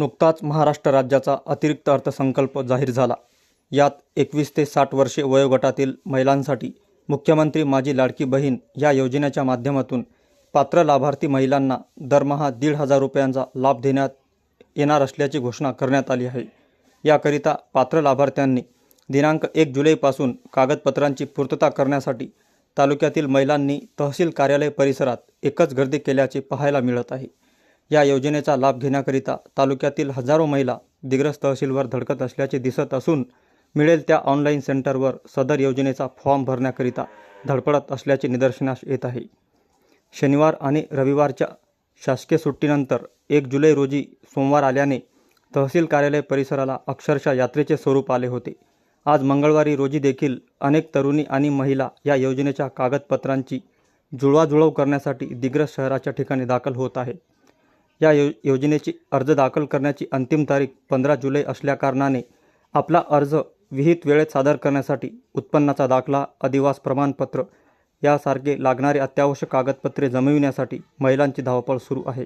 नुकताच महाराष्ट्र राज्याचा अतिरिक्त अर्थसंकल्प जाहीर झाला. यात एकवीस ते साठ वर्षे वयोगटातील महिलांसाठी मुख्यमंत्री माझी लाडकी बहीण या योजनेच्या माध्यमातून पात्र लाभार्थी महिलांना दरमहा दीड हजार रुपयांचा लाभ देण्यात येणार असल्याची घोषणा करण्यात आली आहे. याकरिता पात्र लाभार्थ्यांनी दिनांक एक जुलैपासून कागदपत्रांची पूर्तता करण्यासाठी तालुक्यातील महिलांनी तहसील कार्यालय परिसरात एकच गर्दी केल्याचे पाहायला मिळत आहे. या योजनेचा लाभ घेण्याकरिता तालुक्यातील हजारो महिला दिग्रस तहसीलवर धडकत असल्याचे दिसत असून मिळेल त्या ऑनलाईन सेंटरवर सदर योजनेचा फॉर्म भरण्याकरिता धडपडत असल्याचे निदर्शनास येत आहे. शनिवार आणि रविवारच्या शासकीय सुट्टीनंतर एक जुलै रोजी सोमवार आल्याने तहसील कार्यालय परिसराला अक्षरशः यात्रेचे स्वरूप आले होते. आज मंगळवारी रोजी देखील अनेक तरुणी आणि महिला या योजनेच्या कागदपत्रांची जुळवाजुळव करण्यासाठी दिग्रस शहराच्या ठिकाणी दाखल होत आहे. या यो योजनेची अर्ज दाखल करण्याची अंतिम तारीख पंधरा जुलै असल्याकारणाने आपला अर्ज विहित वेळेत सादर करण्यासाठी उत्पन्नाचा दाखला अधिवास प्रमाणपत्र यासारखे लागणारे अत्यावश्यक कागदपत्रे जमविण्यासाठी महिलांची धावपळ सुरू आहे.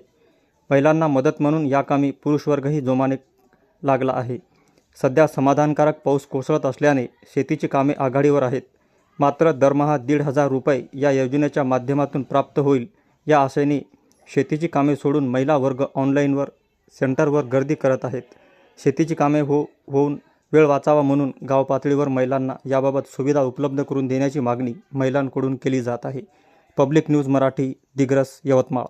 महिलांना मदत म्हणून या कामी पुरुषवर्गही जोमाने लागला आहे. सध्या समाधानकारक पाऊस कोसळत असल्याने शेतीची कामे आघाडीवर आहेत. मात्र दरमहा दीड हजार रुपये या योजनेच्या माध्यमातून प्राप्त होईल या आशेने शेतीची कामे सोडून महिला वर्ग ऑनलाईनवर सेंटरवर गर्दी करत आहेत. शेतीची कामे हो होऊन वेळ वाचावा म्हणून गाव पातळीवर महिलांना याबाबत सुविधा उपलब्ध करून देण्याची मागणी महिलांकडून केली जात आहे. Public news Marathi Digras Yavatmal.